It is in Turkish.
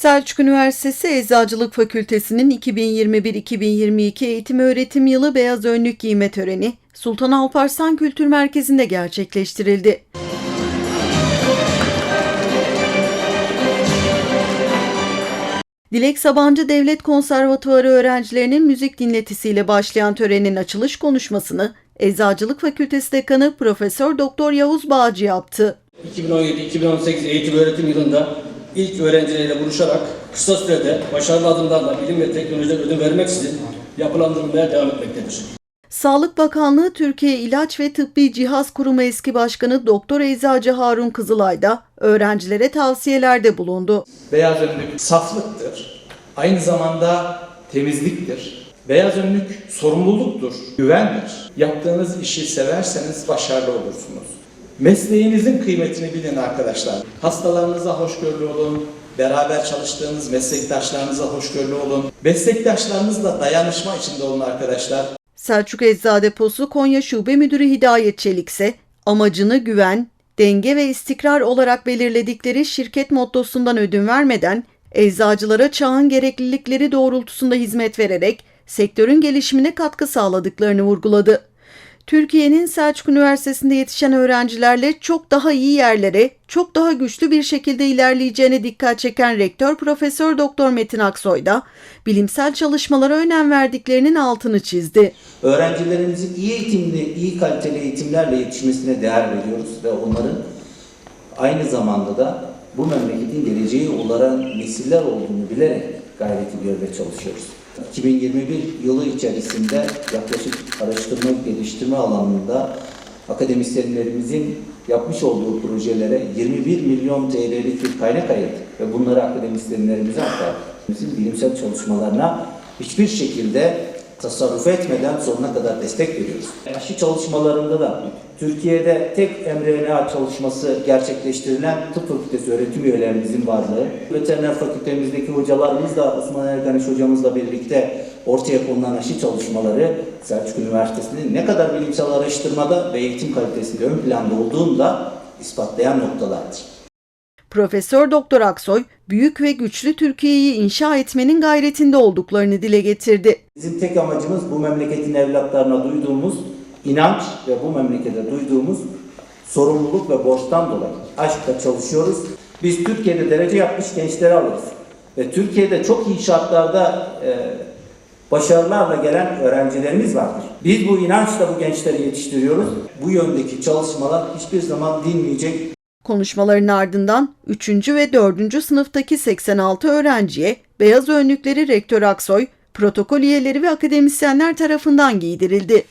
Selçuk Üniversitesi Eczacılık Fakültesi'nin 2021-2022 eğitim öğretim yılı beyaz önlük giyme töreni Sultan Alparslan Kültür Merkezi'nde gerçekleştirildi. Dilek Sabancı Devlet Konservatuarı öğrencilerinin müzik dinletisiyle başlayan törenin açılış konuşmasını Eczacılık Fakültesi Dekanı Profesör Doktor Yavuz Bağcı yaptı. 2017-2018 eğitim öğretim yılında ilk öğrencileriyle buluşarak kısa sürede başarılı adımlarla bilim ve teknolojiden ödün vermeksizin yapılandırılmaya devam etmektedir. Sağlık Bakanlığı Türkiye İlaç ve Tıbbi Cihaz Kurumu eski başkanı Doktor Eczacı Harun Kızılay da öğrencilere tavsiyelerde bulundu. Beyaz önlük saflıktır. Aynı zamanda temizliktir. Beyaz önlük sorumluluktur, güvendir. Yaptığınız işi severseniz başarılı olursunuz. Mesleğinizin kıymetini bilin arkadaşlar. Hastalarınıza hoşgörülü olun, beraber çalıştığınız meslektaşlarınıza hoşgörülü olun. Meslektaşlarınızla dayanışma içinde olun arkadaşlar. Selçuk Ecza Deposu Konya Şube Müdürü Hidayet Çelik ise amacını güven, denge ve istikrar olarak belirledikleri şirket mottosundan ödün vermeden eczacılara çağın gereklilikleri doğrultusunda hizmet vererek sektörün gelişimine katkı sağladıklarını vurguladı. Türkiye'nin Selçuk Üniversitesi'nde yetişen öğrencilerle çok daha iyi yerlere, çok daha güçlü bir şekilde ilerleyeceğine dikkat çeken Rektör Profesör Doktor Metin Aksoy da bilimsel çalışmalara önem verdiklerinin altını çizdi. Öğrencilerimizin iyi eğitimli, iyi kaliteli eğitimlerle yetişmesine değer veriyoruz ve onların aynı zamanda da bu memleketin geleceği olarak nesiller olduğunu bilerek gayret ediyor ve çalışıyoruz. 2021 yılı içerisinde yaklaşık araştırma geliştirme alanında akademisyenlerimizin yapmış olduğu projelere 21 milyon TL'lik bir kaynak ayırdık ve bunları akademisyenlerimize aktardık. Bizim bilimsel çalışmalarına hiçbir şekilde tasarruf etmeden sonuna kadar destek veriyoruz. Aşı çalışmalarında da Türkiye'de tek mRNA çalışması gerçekleştirilen tıp fakültesi öğretim üyelerimizin varlığı, veteriner fakültemizdeki hocalarımız da Osman Erganiş hocamızla birlikte ortaya konulan aşı çalışmaları Selçuk Üniversitesi'nin ne kadar bilimsel araştırmada ve eğitim kalitesinde ön planda olduğunu da ispatlayan noktalardır. Profesör Doktor Aksoy, büyük ve güçlü Türkiye'yi inşa etmenin gayretinde olduklarını dile getirdi. Bizim tek amacımız bu memleketin evlatlarına duyduğumuz inanç ve bu memlekete duyduğumuz sorumluluk ve borçtan dolayı aşkla çalışıyoruz. Biz Türkiye'de derece yapmış gençleri alırız. Ve Türkiye'de çok iyi şartlarda e, başarılarla gelen öğrencilerimiz vardır. Biz bu inançla bu gençleri yetiştiriyoruz. Bu yöndeki çalışmalar hiçbir zaman dinmeyecek, Konuşmaların ardından 3. ve 4. sınıftaki 86 öğrenciye beyaz önlükleri Rektör Aksoy, protokol üyeleri ve akademisyenler tarafından giydirildi.